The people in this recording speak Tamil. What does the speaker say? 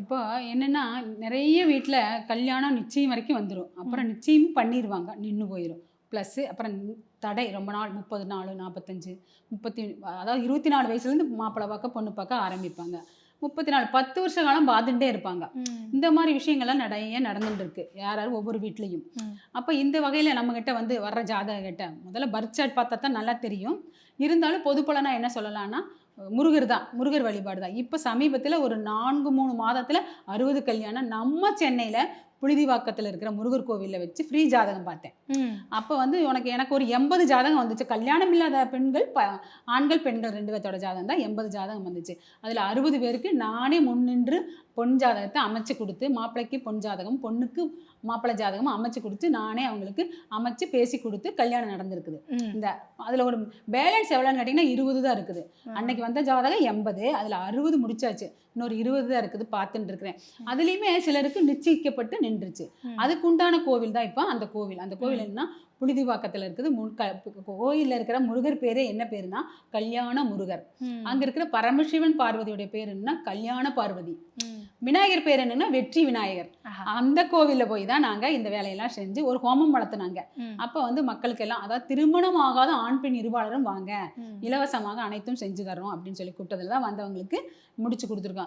இப்போ என்னன்னா நிறைய வீட்டில் கல்யாணம் நிச்சயம் வரைக்கும் வந்துடும் அப்புறம் நிச்சயம் பண்ணிடுவாங்க நின்று போயிடும் ப்ளஸ்ஸு அப்புறம் தடை ரொம்ப நாள் முப்பது நாலு நாற்பத்தஞ்சு முப்பத்தி அதாவது இருபத்தி நாலு வயசுலேருந்து மாப்பிள்ளை பார்க்க பொண்ணு பார்க்க ஆரம்பிப்பாங்க. முப்பத்தி நாலு பத்து வருஷ காலம் பார்த்துட்டே இருப்பாங்க. இந்த மாதிரி விஷயங்கள்லாம் நிறைய நடந்துட்டு இருக்கு. யார் யார் ஒவ்வொரு வீட்லேயும். அப்போ இந்த வகையில் நம்மக்கிட்ட வந்து வர்ற ஜாதக கிட்ட முதல்ல பர்த் சார்ட் பார்த்தா தான் நல்லா தெரியும். இருந்தாலும் பொது பலனா என்ன சொல்லலாம்னா முருகர் தான் முருகர் வழிபாடு தான். இப்போ சமீபத்தில் ஒரு நான்கு மூணு மாதத்தில் அறுபது கல்யாணம் நம்ம சென்னையில் புழுதிவாக்கத்தில் இருக்கிற முருகர் கோவிலில் வச்சு ஃப்ரீ ஜாதகம் பார்த்தேன். அப்போ வந்து உனக்கு எனக்கு ஒரு எண்பது ஜாதகம் வந்துச்சு. கல்யாணம் இல்லாத பெண்கள் ப ஆண்கள் பெண்கள் ரெண்டு பேர்த்தோட ஜாதகம் தான் எண்பது ஜாதகம் வந்துச்சு. அதில் அறுபது பேருக்கு நானே முன்னின்று பொன் ஜாதகத்தை அமைச்சு கொடுத்து மாப்பிள்ளைக்கு பொன் ஜாதகம் பொண்ணுக்கு மாப்பிள்ளை ஜாதகம் அமைச்சு கொடுத்து நானே அவங்களுக்கு அமைச்சு பேசி கொடுத்து கல்யாணம் நடந்திருக்குது. இந்த அதில் ஒரு பேலன்ஸ் எவ்வளோன்னு கேட்டிங்கன்னா இருபது தான் இருக்குது. அன்னைக்கு வந்த ஜாதகம் எண்பது அதில் அறுபது முடிச்சாச்சு. இன்னொரு இருபது தான் இருக்குது பார்த்துட்டு இருக்கிறேன். அதுலேயுமே சிலருக்கு நிச்சயிக்கப்பட்டு நின்றுச்சு. அதுக்கு உண்டான கோவில் தான் இப்போ அந்த கோவில். அந்த கோவில் என்னன்னா புழுதிவாக்கத்தில் இருக்குது. முன் க கோயிலில் இருக்கிற முருகர் பேரே என்ன பேருனா கல்யாண முருகர். அங்கே இருக்கிற பரமசிவன் பார்வதியுடைய பேர் என்னன்னா கல்யாண பார்வதி. விநாயகர் பேர் என்னன்னா வெற்றி விநாயகர். அந்த கோவிலில் போய் தான் நாங்கள் இந்த வேலையெல்லாம் செஞ்சு ஒரு ஹோமம் வளர்த்துனாங்க. அப்போ வந்து மக்களுக்கு எல்லாம் அதாவது திருமணம் ஆகாத ஆண் பெண் இருபாலரும் வாங்க. இலவசமாக அனைத்தும் செஞ்சு தரோம் அப்படின்னு சொல்லி கூப்பிட்டதுல தான் வந்தவங்களுக்கு முடிச்சு கொடுத்துருக்கோம்